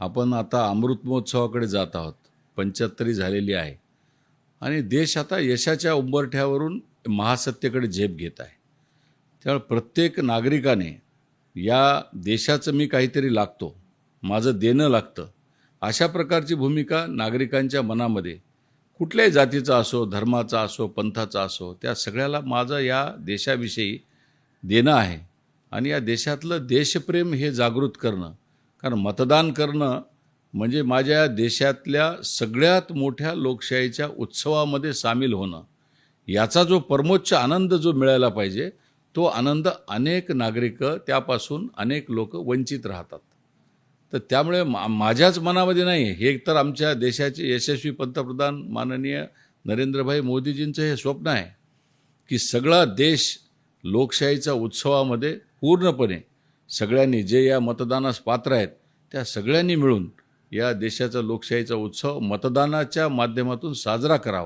आपण आता अमृत महोत्सवाकडे जात आहोत. पंच्याहत्तरी झालेली आहे. आणि देश आता यशाच्या उंबरठ्यावरून महासत्तेकडे झेप घेत आहे. त्यामुळे प्रत्येक नागरिकाने या देशाचं मी काहीतरी लागतो माझं देणं लागतं अशा प्रकारची भूमिका नागरिकांच्या मनामध्ये कुठल्याही जातीचा असो धर्माचा असो पंथाचा असो त्या सगळ्याला माझं या देशाविषयी देणं आहे. आणि या देशातलं देशप्रेम हे जागृत करणं कारण मतदान करणं म्हणजे माझ्या देशातल्या सगळ्यात मोठ्या लोकशाहीच्या उत्सवामध्ये सामील होणं. याचा जो परमोच्च आनंद जो मिळायला पाहिजे तो आनंद अनेक नागरिक त्यापासून अनेक लोक वंचित राहतात. तर त्यामुळे मा माझ्याच मनामध्ये नाही हे तर आमच्या देशाचे यशस्वी पंतप्रधान माननीय नरेंद्रभाई मोदीजींचं हे स्वप्न आहे की सगळा देश लोकशाहीच्या उत्सवामध्ये पूर्णपणे सगळ्यांनी जे या मतदानास पात्र आहेत त्या सगळ्यांनी मिळून या देशाचा लोकशाहीचा उत्सव मतदानाच्या माध्यमातून साजरा करावा.